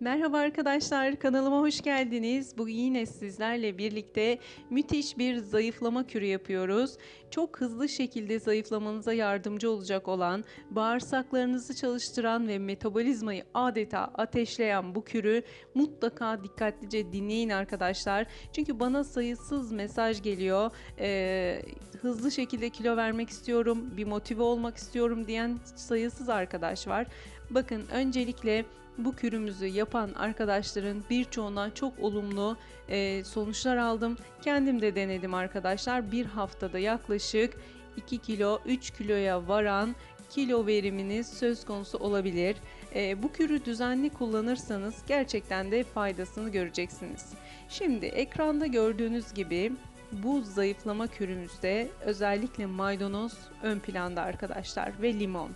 Merhaba arkadaşlar, kanalıma hoş geldiniz. Bugün yine sizlerle birlikte müthiş bir zayıflama kürü yapıyoruz. Çok hızlı şekilde zayıflamanıza yardımcı olacak olan, bağırsaklarınızı çalıştıran ve metabolizmayı adeta ateşleyen bu kürü mutlaka dikkatlice dinleyin arkadaşlar. Çünkü bana sayısız mesaj geliyor. Ee, hızlı şekilde kilo vermek istiyorum, bir motive olmak istiyorum diyen sayısız arkadaş var. Bakın öncelikle bu kürümüzü yapan arkadaşların birçoğuna çok olumlu e, sonuçlar aldım. Kendim de denedim arkadaşlar. Bir haftada yaklaşık 2 kilo 3 kiloya varan kilo veriminiz söz konusu olabilir. E, bu kürü düzenli kullanırsanız gerçekten de faydasını göreceksiniz. Şimdi ekranda gördüğünüz gibi bu zayıflama kürümüzde özellikle maydanoz ön planda arkadaşlar ve limon.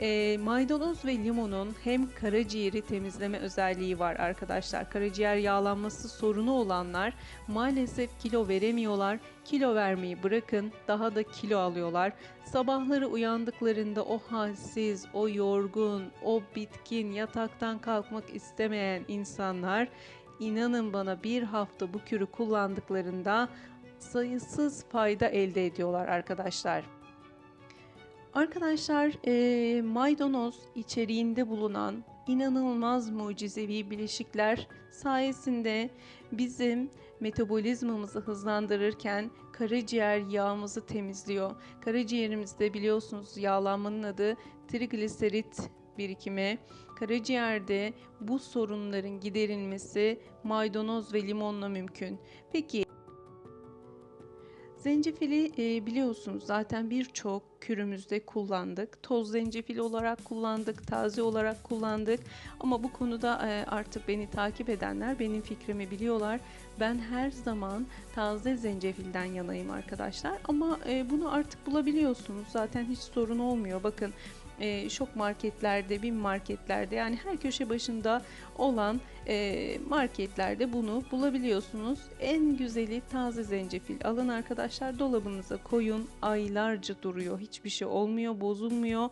E, maydanoz ve limonun hem karaciğeri temizleme özelliği var arkadaşlar. Karaciğer yağlanması sorunu olanlar maalesef kilo veremiyorlar. Kilo vermeyi bırakın daha da kilo alıyorlar. Sabahları uyandıklarında o halsiz, o yorgun, o bitkin, yataktan kalkmak istemeyen insanlar inanın bana bir hafta bu kürü kullandıklarında sayısız fayda elde ediyorlar arkadaşlar. Arkadaşlar e, maydanoz içeriğinde bulunan inanılmaz mucizevi bileşikler sayesinde bizim metabolizmamızı hızlandırırken karaciğer yağımızı temizliyor. Karaciğerimizde biliyorsunuz yağlanmanın adı trigliserit birikimi. Karaciğerde bu sorunların giderilmesi maydanoz ve limonla mümkün. Peki Zencefili e, biliyorsunuz zaten birçok kürümüzde kullandık. Toz zencefil olarak kullandık, taze olarak kullandık. Ama bu konuda e, artık beni takip edenler benim fikrimi biliyorlar. Ben her zaman taze zencefilden yanayım arkadaşlar. Ama e, bunu artık bulabiliyorsunuz. Zaten hiç sorun olmuyor. Bakın e, şok marketlerde, bin marketlerde yani her köşe başında olan e, marketlerde bunu bulabiliyorsunuz. En güzeli taze zencefil. Alın arkadaşlar dolabınıza koyun. Aylarca duruyor. Hiçbir şey olmuyor, bozulmuyor.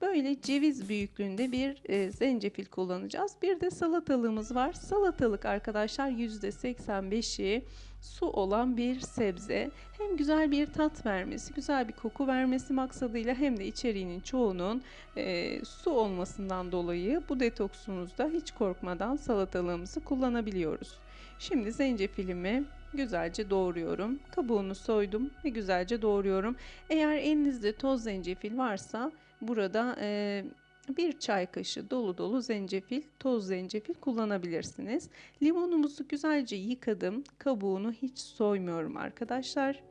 Böyle ceviz büyüklüğünde bir e, zencefil kullanacağız. Bir de salatalığımız var. Salatalık arkadaşlar %85'i su olan bir sebze. Hem güzel bir tat vermesi, güzel bir koku vermesi maksadıyla hem de içeriğinin çoğunun e, su olmasından dolayı bu detoksumuzda hiç korkmadan salatalığımızı kullanabiliyoruz. Şimdi zencefilimi güzelce doğruyorum. Kabuğunu soydum ve güzelce doğruyorum. Eğer elinizde toz zencefil varsa burada e, bir çay kaşığı dolu dolu zencefil, toz zencefil kullanabilirsiniz. Limonumuzu güzelce yıkadım. Kabuğunu hiç soymuyorum arkadaşlar.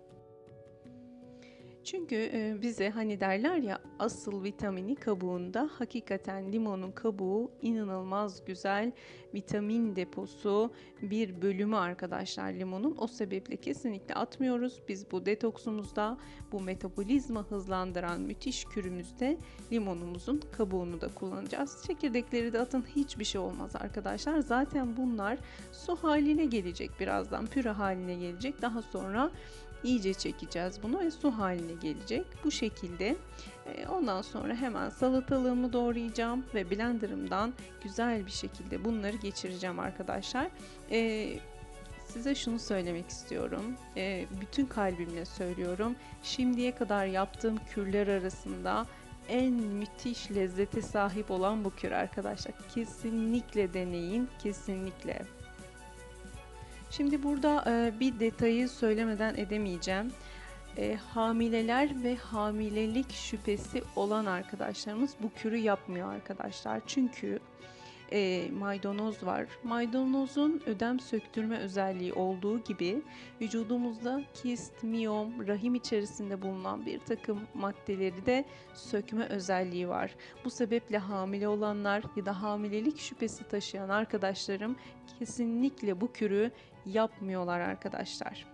Çünkü e, bize hani derler ya asıl vitamini kabuğunda hakikaten limonun kabuğu inanılmaz güzel vitamin deposu bir bölümü arkadaşlar limonun. O sebeple kesinlikle atmıyoruz. Biz bu detoksumuzda bu metabolizma hızlandıran müthiş kürümüzde limonumuzun kabuğunu da kullanacağız. Çekirdekleri de atın hiçbir şey olmaz arkadaşlar. Zaten bunlar su haline gelecek birazdan püre haline gelecek. Daha sonra iyice çekeceğiz bunu ve su haline gelecek. Bu şekilde e, ondan sonra hemen salatalığımı doğrayacağım ve blenderımdan güzel bir şekilde bunları geçireceğim arkadaşlar. E, size şunu söylemek istiyorum. E, bütün kalbimle söylüyorum. Şimdiye kadar yaptığım kürler arasında en müthiş lezzete sahip olan bu kür arkadaşlar. Kesinlikle deneyin, kesinlikle. Şimdi burada e, bir detayı söylemeden edemeyeceğim. E, hamileler ve hamilelik şüphesi olan arkadaşlarımız bu kürü yapmıyor arkadaşlar. Çünkü e, maydanoz var. Maydanozun ödem söktürme özelliği olduğu gibi vücudumuzda kist, miyom, rahim içerisinde bulunan bir takım maddeleri de sökme özelliği var. Bu sebeple hamile olanlar ya da hamilelik şüphesi taşıyan arkadaşlarım kesinlikle bu kürü yapmıyorlar arkadaşlar.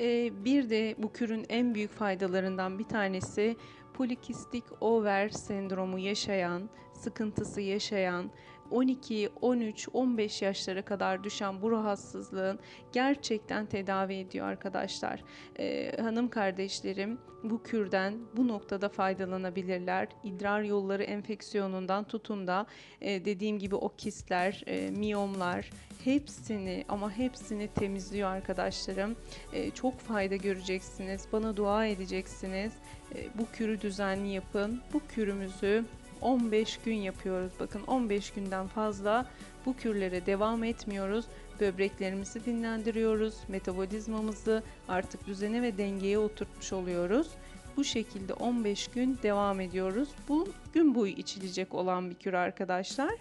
Ee, bir de bu kürün en büyük faydalarından bir tanesi polikistik over sendromu yaşayan, sıkıntısı yaşayan, 12, 13, 15 yaşlara kadar düşen bu rahatsızlığın gerçekten tedavi ediyor arkadaşlar. Ee, hanım kardeşlerim bu kürden bu noktada faydalanabilirler. İdrar yolları enfeksiyonundan tutun da e, dediğim gibi o kistler, e, miyomlar hepsini ama hepsini temizliyor arkadaşlarım. E, çok fayda göreceksiniz. Bana dua edeceksiniz. E, bu kürü düzenli yapın. Bu kürümüzü 15 gün yapıyoruz. Bakın 15 günden fazla bu kürlere devam etmiyoruz. Böbreklerimizi dinlendiriyoruz. Metabolizmamızı artık düzene ve dengeye oturtmuş oluyoruz. Bu şekilde 15 gün devam ediyoruz. Bu gün boyu içilecek olan bir kür arkadaşlar.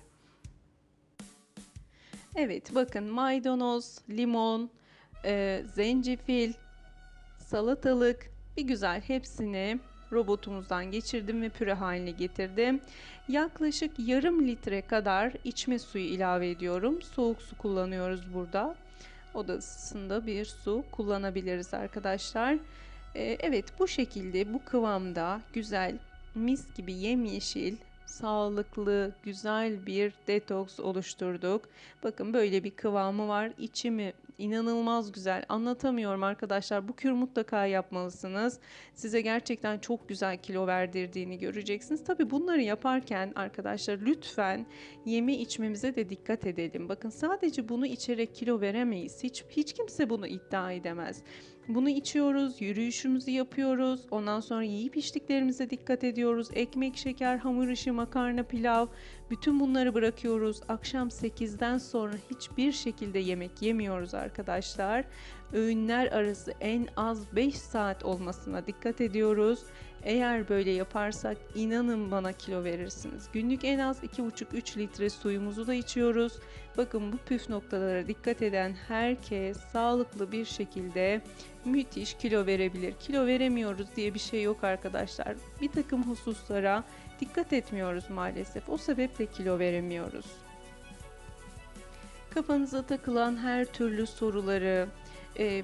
Evet bakın maydanoz, limon, e, zencefil, salatalık bir güzel hepsini robotumuzdan geçirdim ve püre haline getirdim. Yaklaşık yarım litre kadar içme suyu ilave ediyorum. Soğuk su kullanıyoruz burada. Odasında bir su kullanabiliriz arkadaşlar. Ee, evet bu şekilde bu kıvamda güzel mis gibi yemyeşil sağlıklı, güzel bir detoks oluşturduk. Bakın böyle bir kıvamı var. İçimi inanılmaz güzel. Anlatamıyorum arkadaşlar. Bu kür mutlaka yapmalısınız. Size gerçekten çok güzel kilo verdirdiğini göreceksiniz. Tabi bunları yaparken arkadaşlar lütfen yeme içmemize de dikkat edelim. Bakın sadece bunu içerek kilo veremeyiz. Hiç hiç kimse bunu iddia edemez. Bunu içiyoruz, yürüyüşümüzü yapıyoruz. Ondan sonra yiyip içtiklerimize dikkat ediyoruz. Ekmek, şeker, hamur işi, makarna, pilav bütün bunları bırakıyoruz. Akşam 8'den sonra hiçbir şekilde yemek yemiyoruz arkadaşlar. Öğünler arası en az 5 saat olmasına dikkat ediyoruz. Eğer böyle yaparsak inanın bana kilo verirsiniz. Günlük en az 2,5-3 litre suyumuzu da içiyoruz. Bakın bu püf noktalara dikkat eden herkes sağlıklı bir şekilde müthiş kilo verebilir. Kilo veremiyoruz diye bir şey yok arkadaşlar. Bir takım hususlara dikkat etmiyoruz maalesef. O sebeple kilo veremiyoruz. Kafanıza takılan her türlü soruları,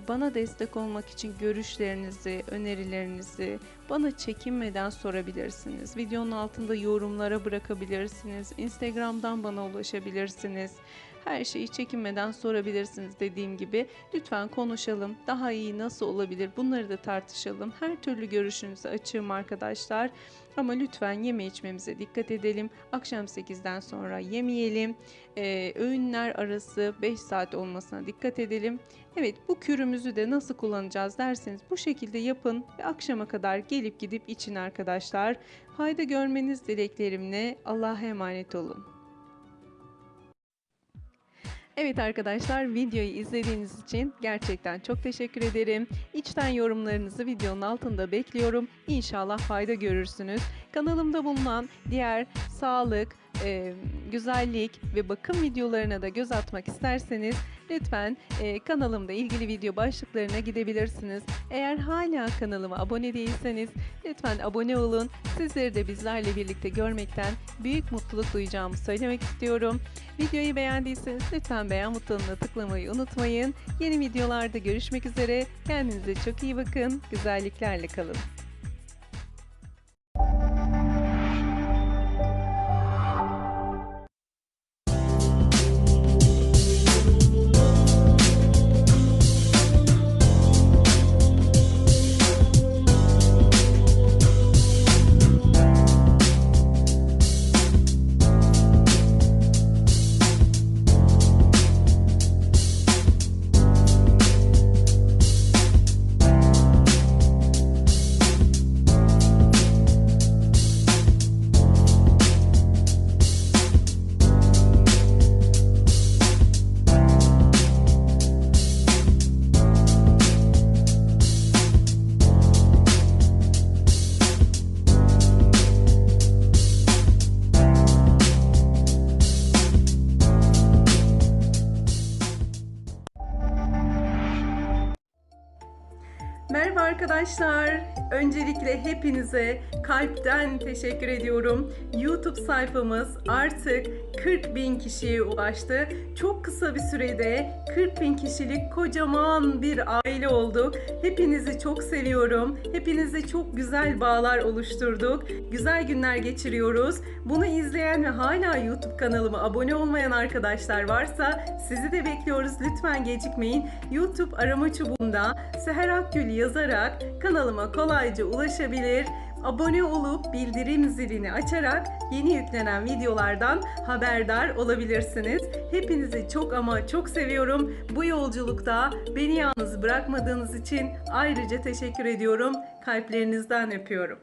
bana destek olmak için görüşlerinizi, önerilerinizi bana çekinmeden sorabilirsiniz. Videonun altında yorumlara bırakabilirsiniz. Instagram'dan bana ulaşabilirsiniz. Her şeyi çekinmeden sorabilirsiniz dediğim gibi. Lütfen konuşalım. Daha iyi nasıl olabilir? Bunları da tartışalım. Her türlü görüşünüzü açığım arkadaşlar. Ama lütfen yeme içmemize dikkat edelim. Akşam 8'den sonra yemeyelim. Ee, öğünler arası 5 saat olmasına dikkat edelim. Evet bu kürümüzü de nasıl kullanacağız derseniz bu şekilde yapın ve akşama kadar gelip gidip için arkadaşlar. Fayda görmeniz dileklerimle Allah'a emanet olun. Evet arkadaşlar videoyu izlediğiniz için gerçekten çok teşekkür ederim. İçten yorumlarınızı videonun altında bekliyorum. İnşallah fayda görürsünüz. Kanalımda bulunan diğer sağlık, e, güzellik ve bakım videolarına da göz atmak isterseniz lütfen e, kanalımda ilgili video başlıklarına gidebilirsiniz. Eğer hala kanalıma abone değilseniz lütfen abone olun. Sizleri de bizlerle birlikte görmekten büyük mutluluk duyacağımı söylemek istiyorum. Videoyu beğendiyseniz lütfen beğen butonuna tıklamayı unutmayın. Yeni videolarda görüşmek üzere. Kendinize çok iyi bakın. Güzelliklerle kalın. Arkadaşlar, öncelikle hepinize kalpten teşekkür ediyorum. YouTube sayfamız artık 40 bin kişiye ulaştı. Çok kısa bir sürede 40 bin kişilik kocaman bir aile olduk. Hepinizi çok seviyorum. Hepinizle çok güzel bağlar oluşturduk. Güzel günler geçiriyoruz. Bunu izleyen ve hala YouTube kanalıma abone olmayan arkadaşlar varsa sizi de bekliyoruz. Lütfen gecikmeyin. YouTube arama çubuğunda Seher Akgül yazarak kanalıma kolayca ulaşabilir. Abone olup bildirim zilini açarak yeni yüklenen videolardan haberdar olabilirsiniz. Hepinizi çok ama çok seviyorum. Bu yolculukta beni yalnız bırakmadığınız için ayrıca teşekkür ediyorum. Kalplerinizden öpüyorum.